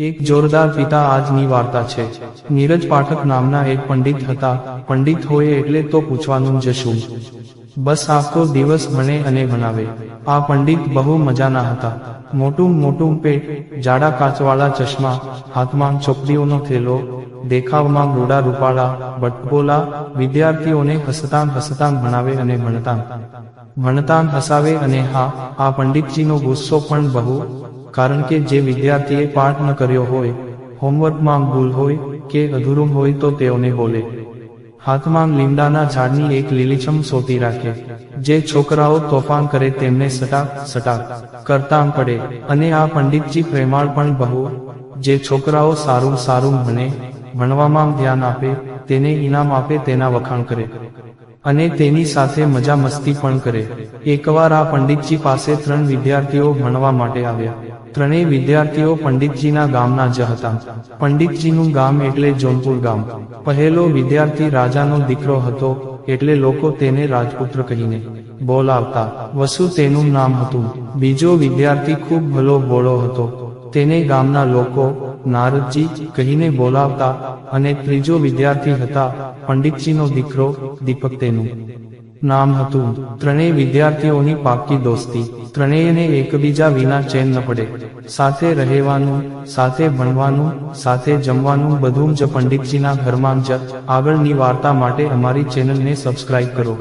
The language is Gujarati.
એક જોરદાર પિતા આજની વાર્તા છે. નીરજ પાઠક નામના એક પંડિત હતા. પંડિત હોય એટલે તો પૂછવાનું જ બસ આખો દિવસ ભણે અને ભણાવે. આ પંડિત બહુ મજાના હતા. મોટું મોટું પેટ, જાડા કાચવાળા ચશ્મા, હાથમાં ચોપડીઓનો થેલો, દેખાવમાં રૂડા રૂપાળા બટબોલા વિદ્યાર્થીઓને હસતાં હસતાં ભણાવે અને ભણતાં. ભણતાં હસાવે અને હા, આ પંડિતજીનો ગુસ્સો પણ બહુ કારણ કે જે વિદ્યાર્થીએ પાઠ ન કર્યો હોય, હોમવર્કમાં ભૂલ હોય કે અધૂરું હોય તો તેઓને બોલે. હાથમાં લીમડાના ઝાડની એક લીલીછમ સોતી રાખે, જે છોકરાઓ તોફાન કરે તેમને સટાક સટાક કરતા પડે. અને આ પંડિતજી પ્રેમાળ પણ બહુ, જે છોકરાઓ સારું સારું ભણે, ભણવામાં ધ્યાન આપે, તેને ઇનામ આપે, તેના વખાણ કરે. અને તેની સાથે મજા મસ્તી પણ કરે. એકવાર આ પંડિતજી પાસે ત્રણ વિદ્યાર્થીઓ ભણવા માટે આવ્યા. ત્રણેય વિદ્યાર્થીઓ પંડિતજીના ગામના જ હતા. પંડિતજીનું ગામ એટલે જોનપુર ગામ. પહેલો વિદ્યાર્થી રાજાનો દીકરો હતો, એટલે લોકો તેને રાજપુત્ર કહીને બોલાવતા. વસુ તેનું નામ હતું. બીજો વિદ્યાર્થી ખૂબ ભલો બોળો હતો. તેને ગામના લોકો નારદજી કહીને બોલાવતા અને ત્રીજો વિદ્યાર્થી હતા પંડિતજીનો દીકરો દીપક તેનું. નામ હતું. ત્રણેય વિદ્યાર્થીઓની પાક્કી દોસ્તી. ત્રણેયને એકબીજા વિના ચેન ન પડે. સાથે રહેવાનું, સાથે ભણવાનું, સાથે જમવાનું બધું જ પંડિતજીના ઘરમાં જ આગળની વાર્તા માટે અમારી ચેનલને સબસ્ક્રાઇબ કરો.